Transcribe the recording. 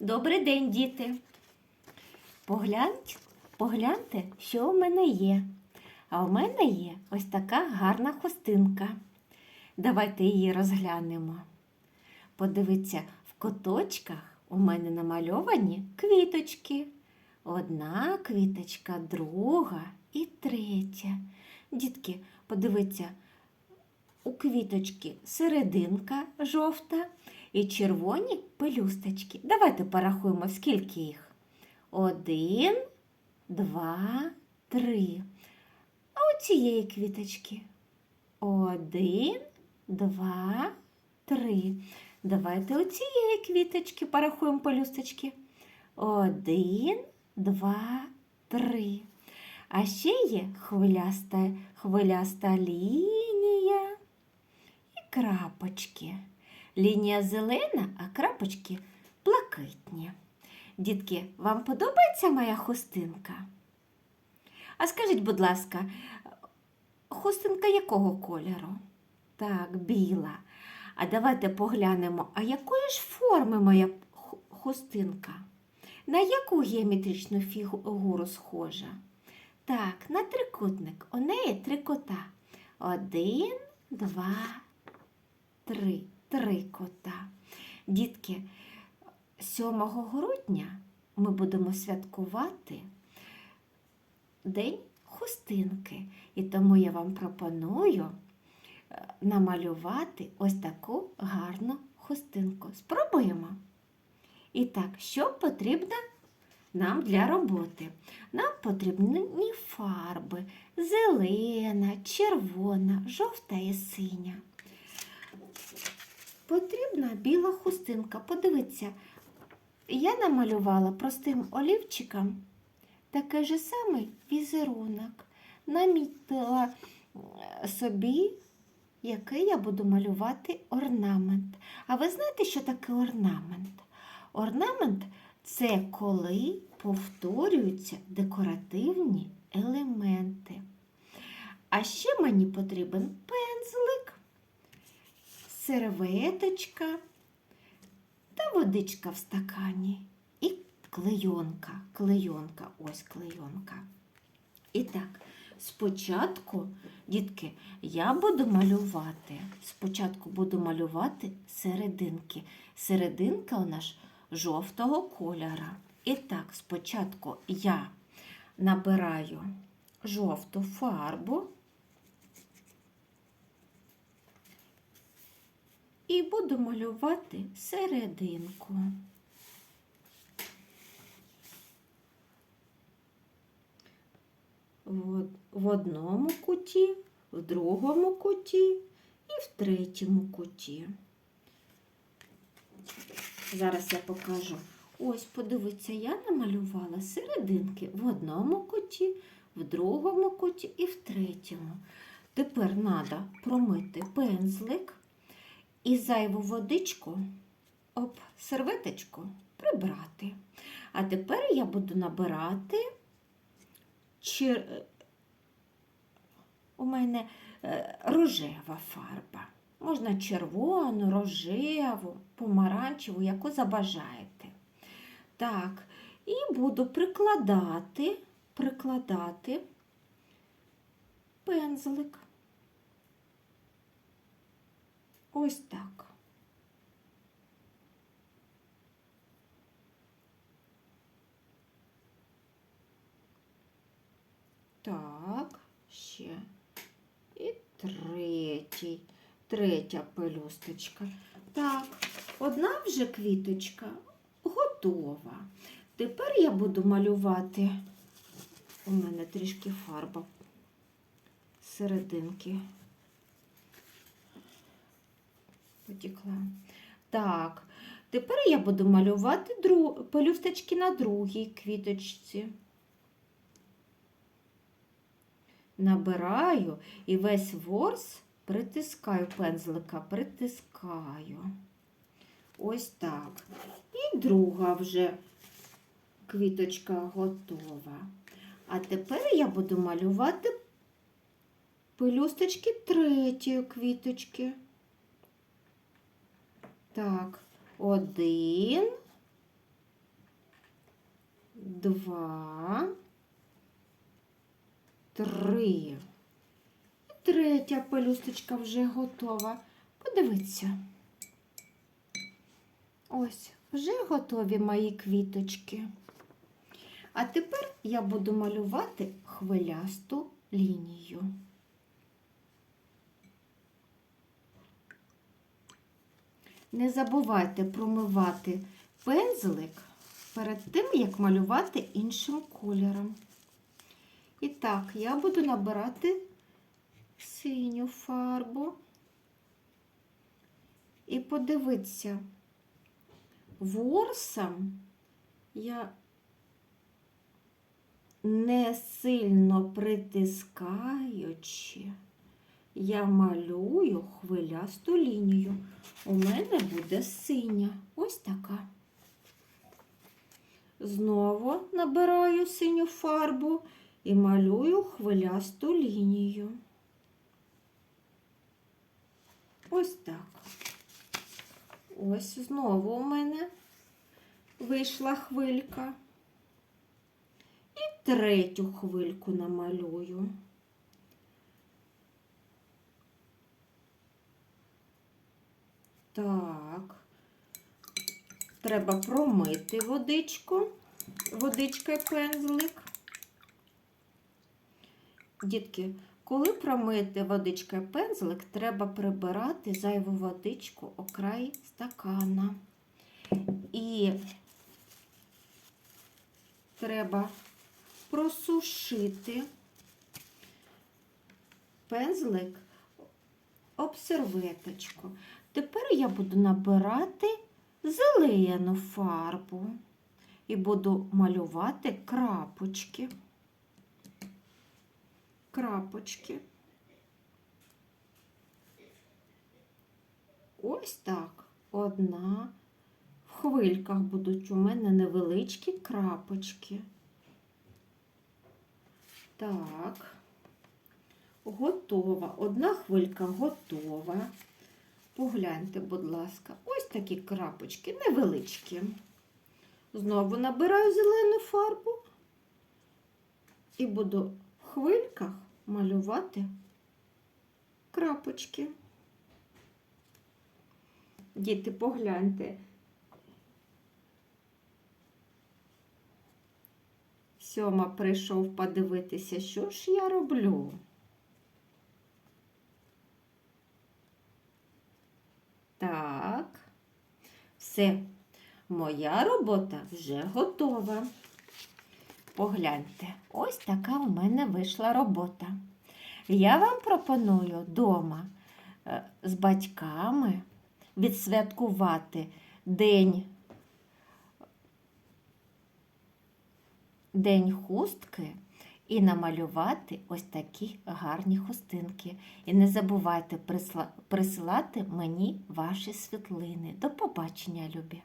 Добрий день, діти. Погляньте, погляньте, що у мене є. А у мене є ось така гарна хустинка. Давайте її розглянемо. Подивіться, в куточках у мене намальовані квіточки. Одна квіточка, друга і третя. Дітки, подивіться, у квіточки серединка жовта і червоні пелюсточки. Давайте порахуємо, скільки їх. Один, два, три. А у цієї квіточки. Один, два, три. Давайте у цієї квіточки порахуємо пелюсточки. Один, два, три. А ще є хвиляста, хвиляста лінія і крапочки. Лінія зелена, а крапочки блакитні. Дітки, вам подобається моя хустинка? А скажіть, будь ласка, хустинка якого кольору? Так, біла. А давайте поглянемо, а якої ж форми моя хустинка? На яку геометричну фігуру схожа? Так, на трикутник. У неї три кота. Один, два, три. Три кота. Дітки, 7 грудня ми будемо святкувати День хустинки. І тому я вам пропоную е, намалювати ось таку гарну хустинку. Спробуємо. І так, що потрібно нам для роботи? Нам потрібні фарби зелена, червона, жовта і синя. Потрібна біла хустинка. Подивіться, я намалювала простим олівчиком такий же самий візерунок. Намітила е, собі, який я буду малювати орнамент. А ви знаєте, що таке орнамент? Орнамент це коли повторюються декоративні елементи. А ще мені потрібен серветочка та водичка в стакані. І клейонка, клейонка, ось клейонка. І так, спочатку, дітки, я буду малювати. Спочатку буду малювати серединки. Серединка у нас жовтого кольора. І так, спочатку я набираю жовту фарбу і буду малювати серединку. В одному куті, в другому куті і в третьому куті. Зараз я покажу. Ось, подивіться, я намалювала серединки в одному куті, в другому куті і в третьому. Тепер треба промити пензлик і зайву водичку об серветочку прибрати. А тепер я буду набирати чер... у мене е, рожева фарба. Можна червону, рожеву, помаранчеву, яку забажаєте. Так, і буду прикладати, прикладати пензлик. Ось так. Так, ще. І третій, третя пелюсточка. Так, одна вже квіточка готова. Тепер я буду малювати. У мене трішки фарба серединки. Потекла. Так, тепер я буду малювати дру... пелюсточки на другій квіточці. Набираю і весь ворс притискаю пензлика, притискаю. Ось так. І друга вже квіточка готова. А тепер я буду малювати пелюсточки третьої квіточки. Так, один, два, три. І Третя пелюсточка вже готова. Подивіться. Ось, вже готові мої квіточки. А тепер я буду малювати хвилясту лінію. Не забувайте промивати пензлик перед тим, як малювати іншим кольором. І так, я буду набирати синю фарбу. І подивіться, ворсом я не сильно притискаючи, я малюю хвилясту лінію. У мене буде синя. Ось така. Знову набираю синю фарбу і малюю хвилясту лінію. Ось так. Ось знову у мене вийшла хвилька. І третю хвильку намалюю. Так, треба промити водичку, водичкою пензлик. Дітки, коли промити водичкою пензлик, треба прибирати зайву водичку окрай стакана. І треба просушити пензлик об серветочку. Тепер я буду набирати зелену фарбу і буду малювати крапочки. Крапочки. Ось так. Одна. В хвильках будуть у мене невеличкі крапочки. Так, готова. Одна хвилька готова. Погляньте, будь ласка, ось такі крапочки невеличкі. Знову набираю зелену фарбу і буду в хвильках малювати крапочки. Діти, погляньте. Сьома прийшов подивитися, що ж я роблю. Так, все, моя робота вже готова. Погляньте, ось така у мене вийшла робота. Я вам пропоную вдома з батьками відсвяткувати день. День хустки і намалювати ось такі гарні хустинки. І не забувайте присилати мені ваші світлини. До побачення, любі!